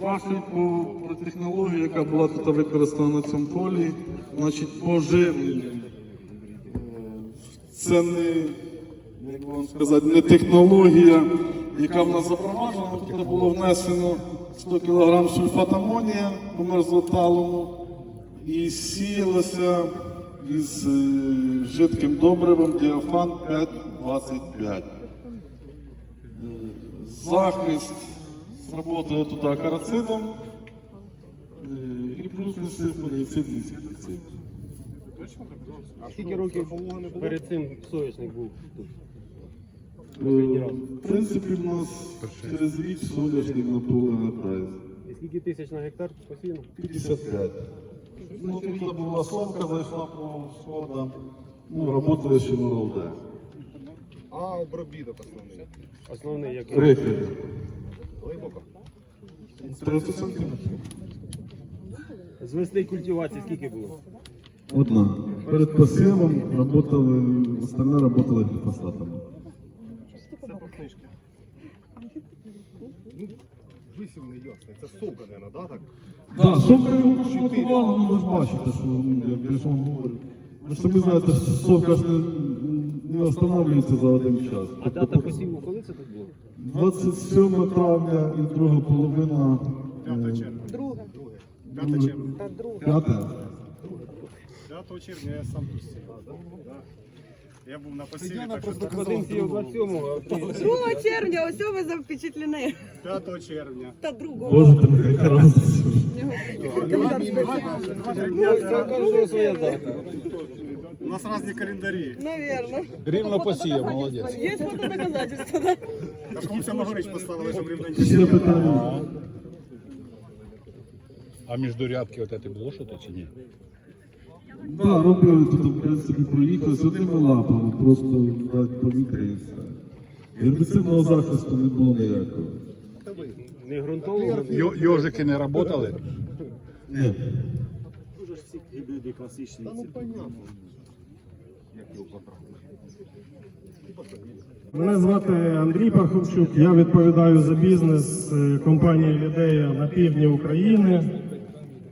Перший про технологію, яка була тут використана на цьому полі, значить по живленню. Е, Це не, як вам сказати, не технологія, яка в нас запроваджена. Тут було внесено 100 кг сульфат амонія по мерзлоталому і сіялося із е, жидким добривом діафан 525. Захист сработає туди карацидом і плюс висипаний цидний інсектицид. А скільки років перед цим соняшник був тут? Е, В принципі, в нас через рік соняшник на поле на прайс. І скільки тисяч на гектар постійно? 55. Ну, тут була совка, зайшла по сходам. Ну, работає ще на РЛД. А обробіток основний. Основний як Рифель. Глибоко. 30 сантиметрів. з весни культивації скільки було? Одна. Перед посевом работали, остальне работали глифосатами. Це по книжці. Ну, висів не ясно. Це совка, мабуть, да, так? Так, совка його підготували, ну ви ж бачите, що ну, я вам говорю. Ви ж самі знаєте, що совка ж не, не встановлюється за один час. А дата посіву коли це тут було? 27 травня і друга половина. П'ята е, червня. Друге. Друге. П'ята червня. Та друге. П'яте? 5 червня я сам тут сів. Да. Я був на посіві, так що так Один сів 27-го, а ти 2 червня, ось ви запечатлені. 5 червня. Та другого. Боже ти мій, яка разниця. кожного своя дата. У нас різні календарі. Наверно. Рівно посіяв, молодець. Є фотодоказательства, да? Та хлопця Могорич поставили, щоб рівненько питання. А міждурядки от це було що то чи ні? Да, робили тут, в принципі, проїхали з одними лапами, просто дати повітря і все. Гербіцидного захисту не було ніякого. Не ґрунтового? Йо- Йожики не працювали? Ні. Мене звати Андрій Парховчук. Я відповідаю за бізнес е, компанії Лідея на півдні України.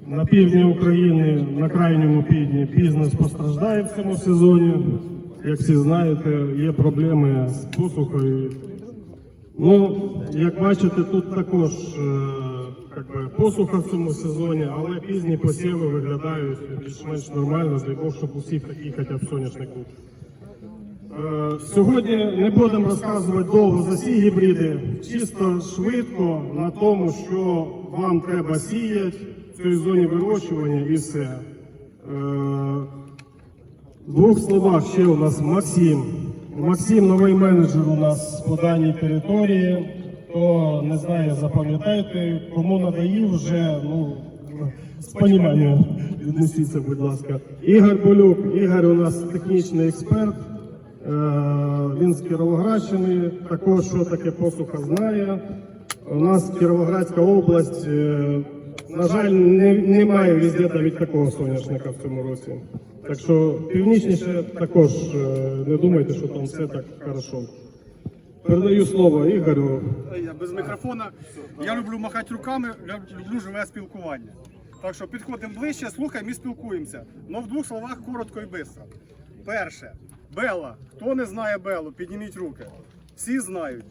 На півдні України, на крайньому півдні, бізнес постраждає в цьому сезоні. Як всі знаєте, є проблеми з посухою. Ну, як бачите, тут також е, посуха в цьому сезоні, але пізні посіви виглядають більш-менш нормально, для того, щоб усіх такий хоча б соняшник був. Е, Сьогодні не будемо розказувати довго за ці гібриди, чисто швидко на тому, що вам треба сіяти в цій зоні вирощування і все. Е, В двох словах ще у нас Максим. Максим новий менеджер у нас по даній території. Хто не знає, запам'ятайте, кому надоїв вже, ну, з поніманням віднесіться, будь ласка. Ігор Болюк, Ігор у нас технічний експерт. Е, Він з Кіровоградщини, також що таке посуха знає. У нас Кіровоградська область, е, на жаль, не, немає везде навіть такого соняшника в цьому році. Так що північніше також е, не думайте, що там все так хорошо. Передаю слово Ігорю. Я без мікрофона. Я люблю махати руками, люблю живе спілкування. Так що підходимо ближче, слухаємо і спілкуємося. Ну в двох словах коротко і швидко. Перше, Бела. Хто не знає Белу, підніміть руки. Всі знають.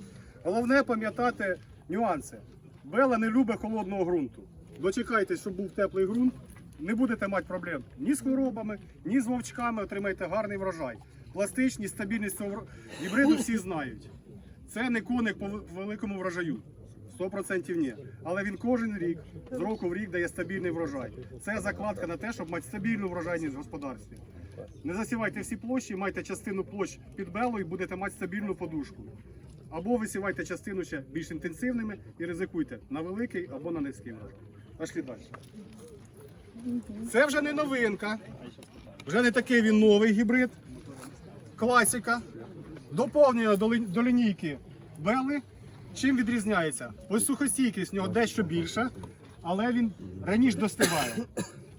Головне пам'ятати нюанси. Бела не любить холодного ґрунту. Дочекайтесь, щоб був теплий ґрунт. Не будете мати проблем ні з хворобами, ні з вовчками, отримаєте гарний врожай. Пластичність, стабільність цього гібриду всі знають. Це не коник по великому врожаю. 100% ні. Але він кожен рік, з року в рік дає стабільний врожай. Це закладка на те, щоб мати стабільну врожайність в господарстві. Не засівайте всі площі, майте частину площ під белою і будете мати стабільну подушку. Або висівайте частину ще більш інтенсивними і ризикуйте на великий або на низький врожай. Пішли далі. Це вже не новинка. Вже не такий він новий гібрид. Класика. Доповнює до, лі- до лінійки Бели. Чим відрізняється? Ось сухостійкість в нього дещо більша, але він раніше достигає.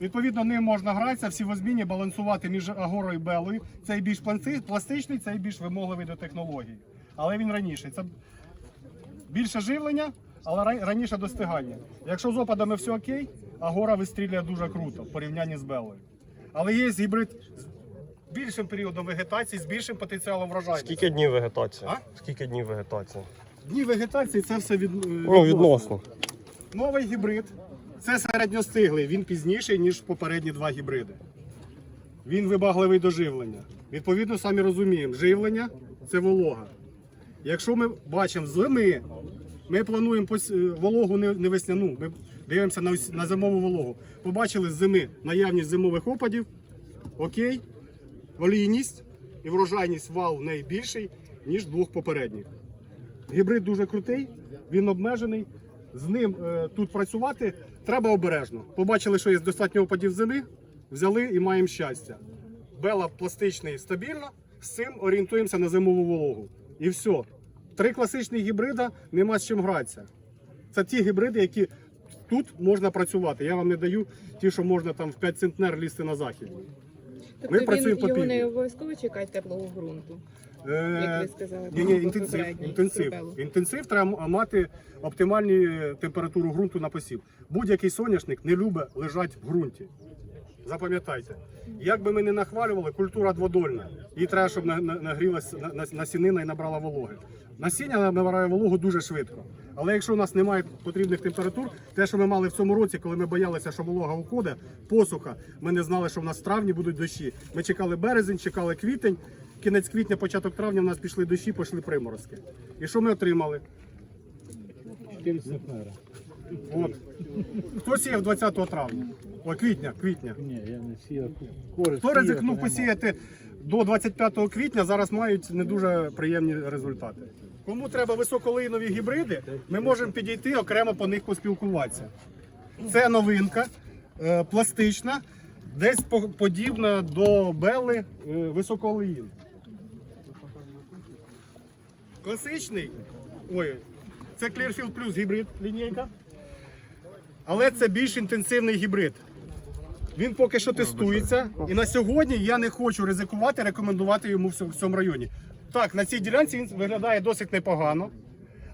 Відповідно, ним можна гратися, всі возмінні балансувати між агорою і белою. Цей більш пластичний, цей більш вимогливий до технологій. Але він раніше. Це більше живлення, але раніше достигання. Якщо з опадами все окей, агора вистрілює дуже круто в порівнянні з белою. Але є гібрид більшим періодом вегетації, з більшим потенціалом врожайності. Скільки днів вегетації? А? Скільки днів вегетації? Дні вегетації це все від, е, Ну, відносно. Новий гібрид це середньостиглий, він пізніший, ніж попередні два гібриди. Він вибагливий до живлення. Відповідно, самі розуміємо, живлення це волога. Якщо ми бачимо зими, ми плануємо е, вологу не, весняну, ми дивимося на зимову вологу. Побачили з зими наявність зимових опадів, окей, олійність і врожайність вал в неї більший, ніж двох попередніх. Гібрид дуже крутий, він обмежений. З ним е, тут працювати треба обережно. Побачили, що є достатньо опадів зими, взяли і маємо щастя. Бела пластичний стабільно, з цим орієнтуємося на зимову вологу. І все. Три класичні гібрида, нема з чим гратися. Це ті гібриди, які тут можна працювати. Я вам не даю ті, що можна там в 5 центнер лізти на захід. Тобто Ми він працюємо по його не обов'язково чекати теплого ґрунту. Е, Як ви сказали, Ні, ні, інтенсив. попередній Інтенсив. стрибелу. інтенсив треба мати оптимальну температуру ґрунту на посів. Будь-який соняшник не любить лежати в ґрунті. Запам'ятайте, як би ми не нахвалювали, культура дводольна. Їй треба, щоб на- на- нагрілась на- на- насінина і набрала вологи. Насіння набирає вологу дуже швидко. Але якщо у нас немає потрібних температур, те, що ми мали в цьому році, коли ми боялися, що волога уходить, посуха, ми не знали, що в нас в травні будуть дощі. Ми чекали березень, чекали квітень. Кінець квітня, початок травня в нас пішли дощі, пішли приморозки. І що ми отримали? От. Хто сіяв 20 травня? О, квітня, квітня. Ні, я не сіяв. Хто ризикнув посіяти до 25 квітня, зараз мають не дуже приємні результати. Кому треба високолинові гібриди, ми можемо підійти окремо по них поспілкуватися. Це новинка, е, пластична, десь подібна до Белли е, високолиїн. Класичний, ой, це Clearfield Plus гібрид лінійка. Але це більш інтенсивний гібрид. Він поки що тестується, і на сьогодні я не хочу ризикувати, рекомендувати йому в цьому районі. Так, на цій ділянці він виглядає досить непогано.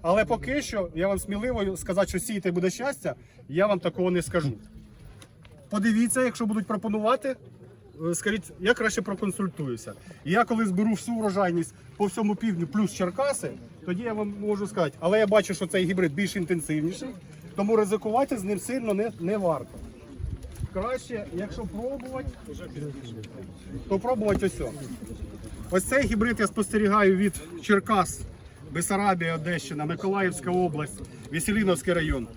Але поки що я вам сміливо сказати, що сіяти буде щастя, я вам такого не скажу. Подивіться, якщо будуть пропонувати, е, скажіть, я краще проконсультуюся. Я коли зберу всю врожайність по всьому півдню плюс Черкаси, тоді я вам можу сказати. Але я бачу, що цей гібрид більш інтенсивніший, тому ризикувати з ним сильно не, не варто. Краще, якщо пробувати, то пробувати ось. Ось цей гібрид я спостерігаю від Черкас, Бесарабія, Одещина, Миколаївська область, Веселіновський район,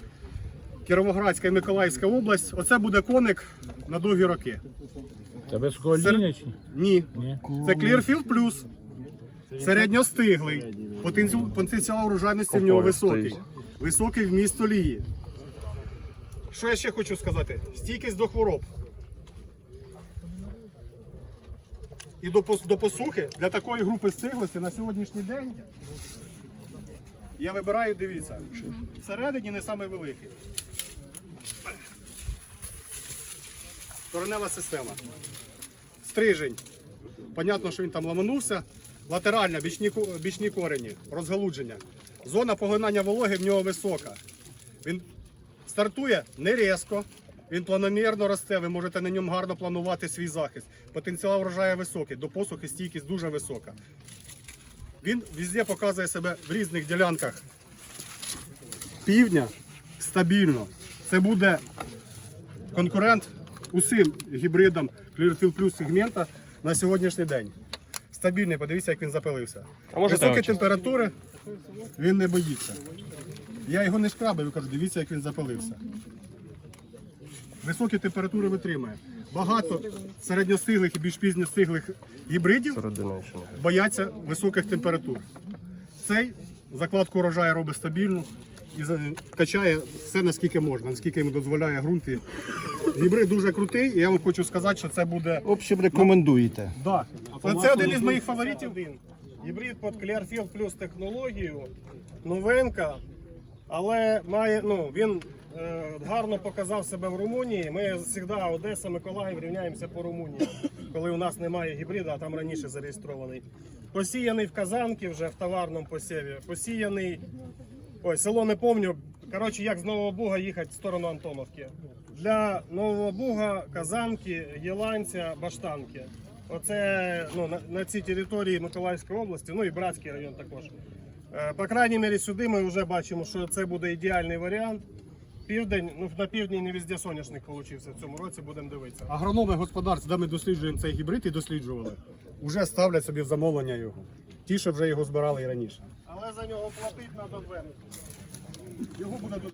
Кіровоградська і Миколаївська область. Оце буде коник на довгі роки. Це високоління чи? Ні. Ні. Це Clearfield Plus. Середньостиглий. Потенціал, потенціал урожайності в нього високий. Високий вміст олії. Що я ще хочу сказати? Стійкість до хвороб. І до, до посухи для такої групи стиглості на сьогоднішній день я вибираю, дивіться, всередині не саме. Коренева система. Стрижень. Понятно, що він там ламанувся. Латеральна, бічні, бічні корені, розгалудження. Зона поглинання вологи в нього висока. Він стартує не різко, він планомірно росте, ви можете на ньому гарно планувати свій захист. Потенціал врожаю високий, до посухи стійкість дуже висока. Він везде показує себе в різних ділянках півдня стабільно. Це буде конкурент усім гібридам Clearfield Plus сегмента на сьогоднішній день. Стабільний, подивіться, як він запилився. А може Високі температури він не боїться. Я його не шкрабив, кажу, дивіться, як він запилився. Високі температури витримує. Багато середньостиглих і більш пізньостиглих гібридів бояться високих температур. Цей закладку урожаю робить стабільну і качає все наскільки можна, наскільки йому дозволяє ґрунт. І Гібрид дуже крутий, і я вам хочу сказати, що це буде. В общем, рекомендуєте. Да. Це один із моїх фаворитів. Гібрид під Clearfield плюс технологію, новинка, але має, ну, він гарно показав себе в Румунії. Ми завжди Одеса, Миколаїв рівняємося по Румунії, коли у нас немає гібрида, а там раніше зареєстрований. Посіяний в Казанки вже в товарному посіві, посіяний. Ой, село не пам'ятаю, Коротше, як з Нового Буга їхати в сторону Антоновки. Для Нового Буга, Казанки, Єланця, Баштанки. Оце ну, на, на цій території Миколаївської області, ну і Братський район також. Е, По крайній мірі, сюди ми вже бачимо, що це буде ідеальний варіант. Південь, ну на півдні не везде соняшник получився в цьому році, будемо дивитися. Агрономи господарств, де ми досліджуємо цей гібрид і досліджували, вже ставлять собі в замовлення його. Ті, що вже його збирали і раніше. Але за нього платить треба звернути. Його буде